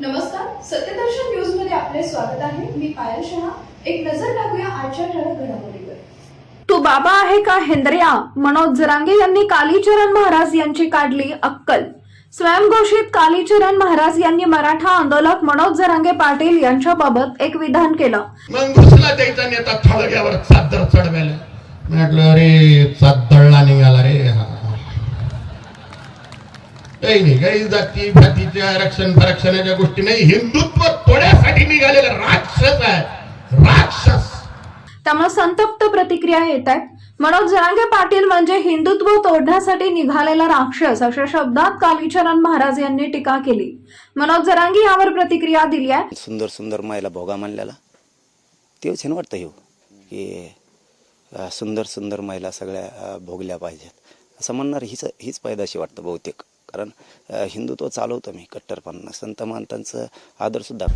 नमस्कार सत्यदर्शन न्यूजमध्ये आपले स्वागत आहे. मी पायल शहा. एक नजर टाकूया आजच्या ठळक घडामोडीवर. तू बाबा आहे का हेंद्रिया? मनोज जरांगे यांनी कालीचरण महाराज यांची काढली अक्कल. स्वयंघोषित कालीचरण महाराज यांनी मराठा आंदोलक मनोज जरांगे पाटील यांच्याबाबत एक विधान केलं. मग द्यायचा नेता थळग्यावर चादर चढवायला. म्हटलं अरे चादळला काही नाही काही जाती फातीच्या आरक्षण फरक्षणाच्या गोष्टी नाही हिंदुत्व तोड्यासाठी निघालेला राक्षस आहे. राक्षस. त्यामुळे संतप्त प्रतिक्रिया येत आहेत मनोज जरांगे पाटील म्हणजे हिंदुत्व तोडण्यासाठी निघालेला राक्षस अशा शब्दात कालीचरण महाराज यांनी टीका केली. मनोज जरांगे यावर प्रतिक्रिया दिली आहे. सुंदर सुंदर महिला भोगा मानलेला तेच छान वाटतं हो की अं, सुंदर सुंदर महिला सगळ्या अं, भोगल्या पाहिजेत. असं म्हणणार हीच हीच पायदाशी वाटतं बहुतेक. कारण हिंदुत्व चालवतो मी कट्टरपणा संत महांतांचं आदरसुद्धा.